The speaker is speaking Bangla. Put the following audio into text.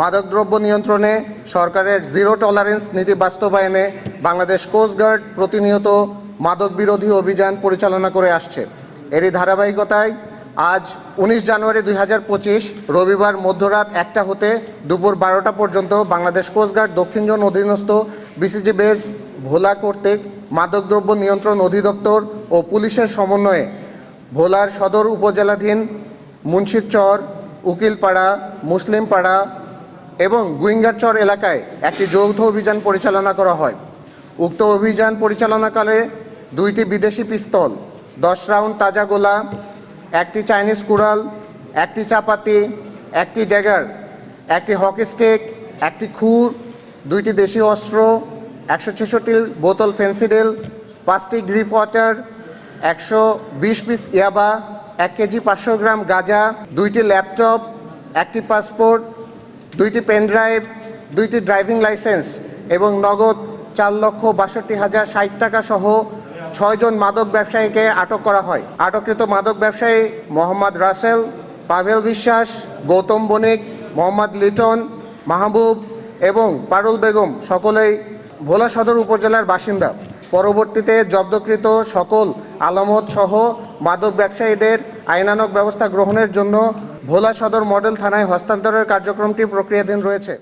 মাদকদ্রব্য নিয়ন্ত্রণে সরকারের জিরো টলারেন্স নীতি বাস্তবায়নে বাংলাদেশ কোস্টগার্ড প্রতিনিয়ত মাদক বিরোধী অভিযান পরিচালনা করে আসছে। এরই ধারাবাহিকতায় আজ উনিশ জানুয়ারি দুই হাজার পঁচিশ রবিবার মধ্যরাত একটা হতে দুপুর বারোটা পর্যন্ত বাংলাদেশ কোস্টগার্ড দক্ষিণ জোন অধীনস্থ বিসিজি বেস ভোলা কর্তৃক মাদকদ্রব্য নিয়ন্ত্রণ অধিদপ্তর ও পুলিশের সমন্বয়ে ভোলার সদর উপজেলাধীন মুন্সিরচর উকিলপাড়া, মুসলিমপাড়া এবং গুইঙ্গারচর এলাকায় একটি যৌথ অভিযান পরিচালনা করা হয়। উক্ত অভিযান পরিচালনাকালে দুইটি বিদেশি পিস্তল, দশ রাউন্ড তাজা গোলা, একটি চাইনিজ কুড়াল, একটি চাপাতি, একটি ড্যাগার, একটি হকি স্টিক, একটি খুর, দুইটি দেশি অস্ত্র, একশো ছেষট্টি বোতল ফেন্সিডেল পাঁচটি গ্রিফ ওয়াটার, একশো বিশ পিস ইয়াবা, এক কেজি পাঁচশো গ্রাম গাঁজা, দুইটি ল্যাপটপ, একটি পাসপোর্ট দুইটি পেনড্রাইভ দুইটি ড্রাইভিং লাইসেন্স এবং নগদ চার লক্ষ বাষট্টি হাজার ষাট টাকা সহ ছয়জন মাদক ব্যবসায়ীকে আটক করা হয়। আটককৃত মাদক ব্যবসায়ী মোহাম্মদ রাসেল, পাভেল বিশ্বাস, গৌতম বণিক, মোহাম্মদ লিটন, মাহবুব এবং পারুল বেগম সকলেই ভোলা সদর উপজেলার বাসিন্দা। পরবর্তীতে জব্দকৃত সকল আলামত সহ মাদক ব্যবসায়ীদের আইনানক ব্যবস্থা গ্রহণের জন্য ভোলা সদর মডেল থানায় হস্তান্তরের কার্যক্রমটি প্রক্রিয়াধীন রয়েছে।